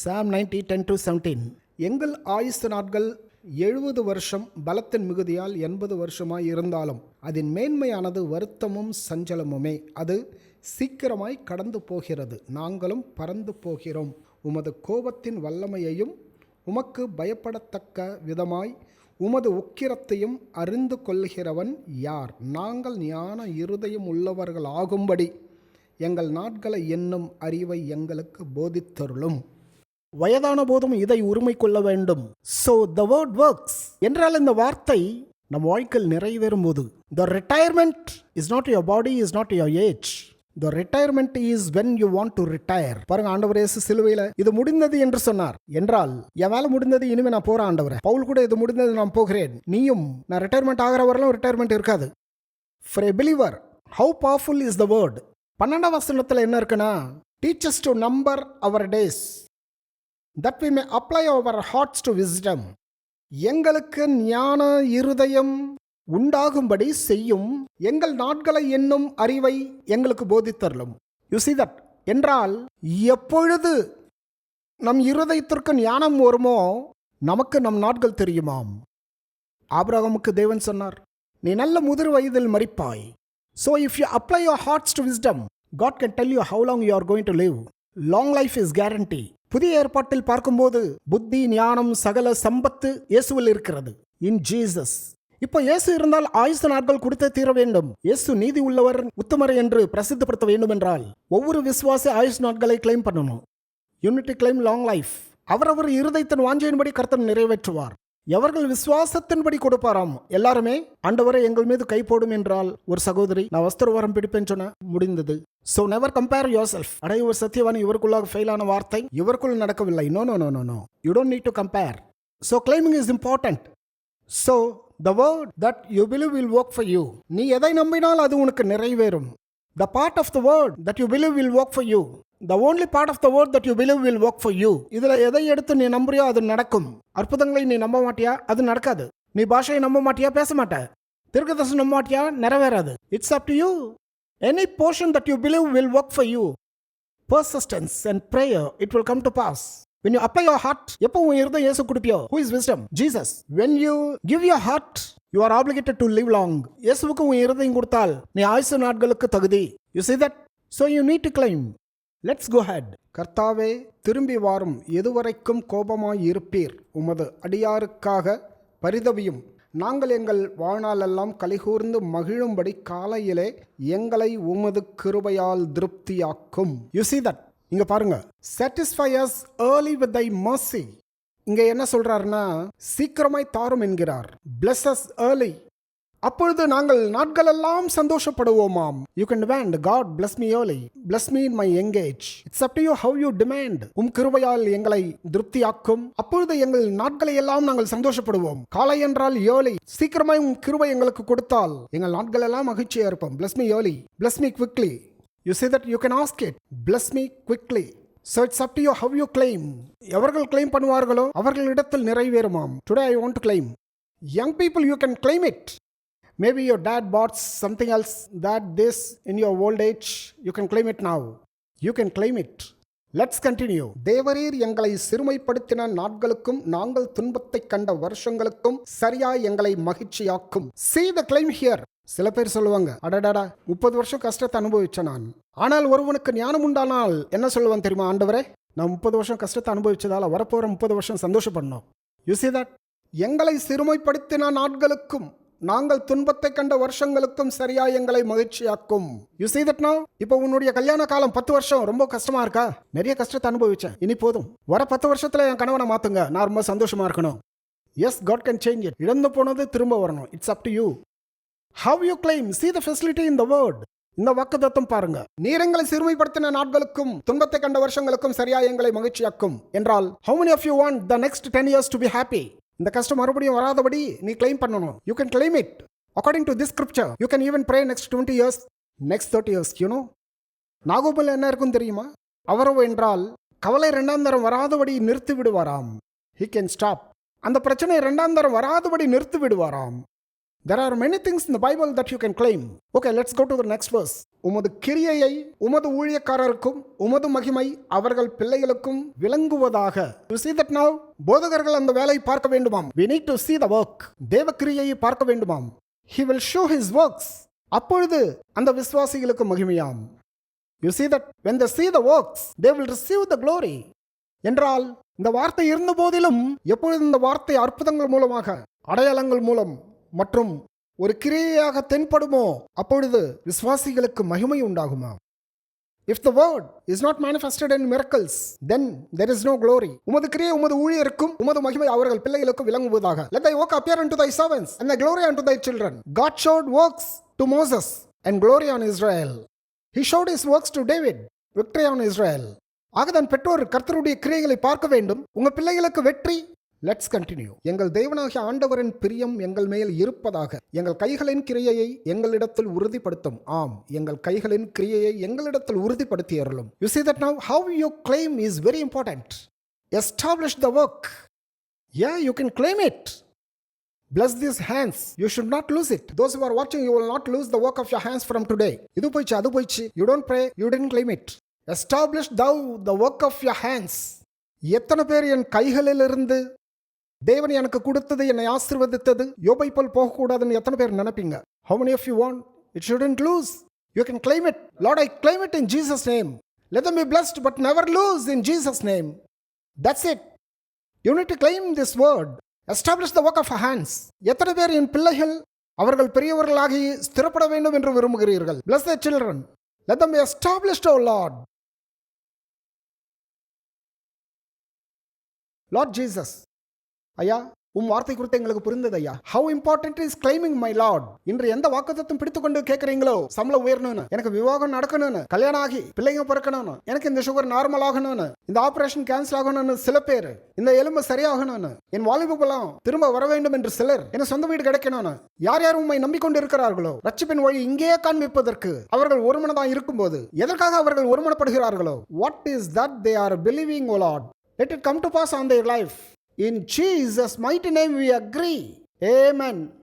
Psalm ninety ten to seventeen எங்கள் ஆயுசு நாட்கள் எழுபது வருஷம் பலத்தின் மிகுதியால் எண்பது வருஷமாய் இருந்தாலும் அதன் மேன்மையானது வருத்தமும் சஞ்சலமுமே. அது சீக்கிரமாய் கடந்து போகிறது. நாங்களும் பறந்து போகிறோம். உமது கோபத்தின் வல்லமையையும் உமக்கு பயப்படத்தக்க விதமாய் உமது உக்கிரத்தையும் அறிந்து கொள்கிறவன் யார்? நாங்கள் ஞான இருதயம் உள்ளவர்கள் ஆகும்படி எங்கள் நாட்களை எண்ணும் அறிவை எங்களுக்கு போதித்தருளும். வயதான போதும் இதை உரிமை கொள்ள வேண்டும். ஸோ த வேர்ட் ஒர்க்ஸ் என்றால் இந்த வார்த்தை நம் வாழ்க்கையில் நிறைவேறும் போது the retirement is not your body is not your age the retirement is when you want to retire பாருங்க ஆண்டவர் இயேசு சிலுவையில் இது முடிந்தது என்று சொன்னார். என்றால் என் வேலை முடிந்தது இனிமே நான் போறேன் ஆண்டவரே. பவுல் கூட இது முடிந்தது நான் போகிறேன். நீயும் நான் ரிட்டையர்மெண்ட் ஆகிற வரலாம் ரிட்டையர்மெண்ட் இருக்காது. For a believer how powerful is the word பன்னெண்டாம் வசனத்தில் என்ன இருக்குன்னா teach us to number our days that we may apply our hearts to wisdom எங்களுக்கு ஞான இருதயம் உண்டாகும்படி செய்யும் எங்கள் நாட்களை என்னும் அறிவை எங்களுக்கு போதித்தரலும் யூ see தட் என்றால் எப்பொழுது நம் இருதயத்திற்கு ஞானம் வருமோ நமக்கு நம் நாட்கள் தெரியுமாம். ஆபிரகமுக்கு தேவன் சொன்னார் நீ நல்ல முதிர் வயதில் மறிப்பாய் so if you apply your hearts to wisdom God can tell you how long you are going to live long life is guarantee புதிய ஏற்பாட்டில் பார்க்கும்போது புத்தி ஞானம் சகல சம்பத்து இயேசுவில் இருக்கிறது. இன் ஜீசஸ் இப்போ இயேசு இருந்தால் ஆயுச நாட்கள் கொடுத்தே தீர வேண்டும். இயேசு நீதி உள்ளவர் உத்தமர் என்று பிரசித்தப்படுத்த வேண்டும் என்றால் ஒவ்வொரு விசுவாசி ஆயுஷ் நாட்களை கிளைம் பண்ணணும். யூனிட்டி கிளைம் லாங் லைஃப் அவரவர் இருதயத்தின் வாஞ்சையின்படி கர்த்தன் நிறைவேற்றுவார். எவர்கள் விசுவாசத்தின்படி கொடுப்பாராம்? எல்லாருமே ஆண்டவரை எங்கள் மீது கை போடும் என்றால் ஒரு சகோதரி நான் வஸ்திர வாரம் பிடிப்பேன் சொன்ன முடிந்தது. So never compare yourself அடை ஒரு சத்தியவான் இவருக்குள்ளாக ஃபெயிலான வார்த்தை இவருக்குள் நடக்கவில்லை. No no no no no you don't need to compare so claiming is important so the word that you believe will work for you நீ எதை நம்பினால் அது உனக்கு நிறைவேறும். The part of the word that you believe will work for you the only part of the word that you believe will work for you இதுல எதை எடுத்து நீ நம்புறியோ அது நடக்கும். அற்புதங்களை நீ நம்ப மாட்டியா? அது நடக்காது. நீ பாஷையை நம்ப மாட்டியா? பேச மாட்ட. தீர்க்கதர்சனம் நம்ப மாட்டியா? நிறைவேறாது. It's up to you any portion that you believe will work for you persistence and prayer it will come to pass when you apply your heart எப்போ உன் இருதயம் Yesu கொடுப்பியோ? Who is wisdom Jesus when you give your heart you are obligated to live long இயேசுவுக்கு உன் இருதயம் கொடுத்தால் நீ ஆயுசு நாட்களுக்கு தகுதி. You see that so you need to claim let's go ahead கர்த்தாவே திரும்பி வாரும். எதுவரைக்கும் கோபமாய் இருப்பீர் உமது அடியாருக்காக பரிதவியும். நாங்கள் எங்கள் வாழ்நாளெல்லாம் கலிகூர்ந்து மகிழும்படி காலையிலே எங்களை உமது கிருபையால் திருப்தியாக்கும். யூ see இங்க பாருங்க. Satisfy early with with mercy இங்கே என்ன சொல்றாருன்னா சீக்கிரமாய் தாரும் என்கிறார். பிளஸஸ் ஏர்லி அப்பொழுது நாங்கள் நாட்களெல்லாம் சந்தோஷப்படுவோமாம். You can want God bless me early bless me in my engage it's up up you you how உம் கிருபையால் எங்களை திருப்தியாக்கும். அப்பொழுது எங்கள் நாட்களை எல்லாம் நாங்கள் சந்தோஷப்படுவோம். காலை என்றால் யோலி சீக்கிரமாய் உம் கிருபை எங்களுக்கு கொடுத்தால் எங்கள் நாட்கள் எல்லாம் மகிழ்ச்சியா இருப்போம். Bless me early bless me quickly you say that you can ask it bless me quickly so it's up you you how you எவர்கள் கிளைம் பண்ணுவார்களோ அவர்களிடத்தில் நிறைவேறுமாம். Today I want to claim young people you can claim it maybe your dad bought something else that this in your old age you can claim it now. You can claim it. Let's continue தேவரீர் எங்களை சிறுமைப்படுத்தின நாட்களுக்கும் நாங்கள் துன்பத்தை கண்ட வருஷங்களுக்கும் சரியா எங்களை மகிழ்ச்சியாக்கும். See த கிளைம் ஹியர் சில பேர் சொல்லுவாங்க அடடடா முப்பது வருஷம் கஷ்டத்தை அனுபவிச்சேன் நான். ஆனால் ஒருவனுக்கு ஞானம் உண்டானால் என்ன சொல்லுவான் தெரியுமா ஆண்டவரே? நான் முப்பது வருஷம் கஷ்டத்தை அனுபவிச்சதால வரப்போற முப்பது வருஷம் சந்தோஷப்படணும். யூ சி தட் எங்களை சிறுமைப்படுத்தின நாட்களுக்கும் நாங்கள் துன்பத்தை கண்ட வருஷங்களுக்கும் சரியா எங்களை மகிழ்ச்சியாக்கும். யூ சீ தட் நோ இப்போ உன்னுடைய கல்யாண காலம் பத்து வருஷம். ரொம்ப கஷ்டமா இருக்கா? நிறைய கஷ்டத்தை அனுபவிச்சேன். இனி போதும். வர பத்து வருஷத்துல என் கணவனை மாத்துங்க. நான் ரொம்ப சந்தோஷமா இருக்கணும். Yes God can change it இழந்து போனது திரும்ப வரணும். It's up to you how you claim see the facility in the world இந்த வாக்குதத்தம் பாருங்க. நீர் எங்களை சிறுமைப்படுத்தின நாட்களுக்கும் துன்பத்தை கண்ட வருஷங்களுக்கும் சரியா எங்களை மகிழ்ச்சியாக்கும். என்றால் how many of you want the next ten years to be happy இந்த கஷ்டம் மறுபடியும் வராதபடி நீ கிளைம் பண்ணணும். You can claim it according to this scripture you can even pray next twenty years next thirty years you know நாகோபல் என்ன இருக்கும் தெரியுமா? அவரோ என்றால் கவலை ரெண்டாம் தரம் வராதபடி நிறுத்தி விடுவாராம். ஹி கேன் ஸ்டாப் அந்த பிரச்சனை ரெண்டாம் தரம் வராதபடி நிறுத்தி விடுவாராம். தெர் ஆர் மெனி திங்ஸ் இந்த Bible that you can claim okay let's go to the next verse உமது கிரியையை உமது ஊழியக்காரருக்கும் உமது மகிமை அவர்கள் பிள்ளைகளுக்கும் விளங்குவதாக டு சீ தட் நவ் போதகர்கள் அந்த வேலையை பார்க்க வேண்டுமாம் we need to see the work தேவ கிரியையை பார்க்க வேண்டுமாம் he will show his works அப்பொழுது அந்த விசுவாசிகளுக்கு மகிமையாம் you see that when the see the works they will receive the glory என்றால் இந்த வார்த்தை இருந்த போதிலும் எப்பொழுது இந்த வார்த்தை அற்புதங்கள் மூலமாக அடையாளங்கள் மூலம் மற்றும் ஒரு கிரியையாக தென்படுமோ அப்பொழுது விசுவாசிகளுக்கு மகிமை உண்டாகுமா? If the word is not manifested in miracles then there is no glory உமது கிரியை உமது ஊழியருக்கும் உமது மகிமை அவர்கள் பிள்ளைகளுக்கும் விளங்குவதாக. Let thy work appear unto thy servants and glory glory unto thy children God showed works to Moses and glory on Israel he is works to David victory on Israel israel. ஆக தன் பெற்றோர் கர்த்தருடைய கிரியைகளை பார்க்க வேண்டும். உங்கள் பிள்ளைகளுக்கு வெற்றி லெட்ஸ் கண்டினியூ எங்கள் தெய்வனாகிய ஆண்டவரின் பிரியம் எங்கள் மேல் இருப்பதாக எங்கள் கைகளின் கிரியையை எங்களிடத்தில் உறுதிப்படுத்தும் ஆம் எங்கள் கைகளின் கிரியையை எங்களிடத்தில் உறுதிப்படுத்தி அருளும் you see that now how you claim is very important establish the work ah you can claim it bless this hands you should not lose it those you are வாட்சிங் you will not lose the work of your hands from today இது போயிடுச்சு அது போயிடுச்சு you don't pray you tend claim it establish thou the work of your hands எத்தனை பேர் என் கைகளிலிருந்து தேவன் எனக்கு கொடுத்தது என்னை ஆசிர்வதித்தது யோபை போல் போகக்கூடாதுன்னு எத்தனை பேர் நினைப்பீங்க how many of you want it shouldn't lose you can claim it Lord I claim it in Jesus name let be blessed but never lose in Jesus name that's it you need to claim this word establish the work of hands எத்தனை பேர் என் பிள்ளைகள் அவர்கள் பெரியவர்களாகி ஸ்திரப்பட வேண்டும் என்று விரும்புகிறீர்கள் bless the children let be established O Lord Lord Jesus ஐயா உம் வார்த்தை குறித்து எங்களுக்கு புரிந்தது ஐயா. How important is claiming my Lord இன்று எந்த வாக்குத்தத்தம் பிடித்து கொண்டு கேட்குறீங்களோ சம்பளம் உயரணும்னு எனக்கு விவாகம் நடக்கணும்னு கல்யாணம் ஆகி பிள்ளைங்க பிறக்கணும்னு எனக்கு இந்த சுகர் நார்மல் ஆகணும்னு இந்த ஆபரேஷன் கேன்சல் ஆகணும்னு சில பேர் இந்த எலும்பு சரியாகணும்னு என் வாலிபலாம் திரும்ப வர வேண்டும் என்று சிலர் என சொந்த வீடு கிடைக்கணும்னு யார் யார் உண்மை நம்பிக்கொண்டு இருக்கிறார்களோ ரட்சிப்பின் வழி இங்கேயே காண்பிப்பதற்கு அவர்கள் ஒருமனதான் இருக்கும்போது எதற்காக அவர்கள் ஒருமனப்படுகிறார்களோ what is that they are believing O Lord it it come to pass on their life In Jesus' mighty name we agree. Amen.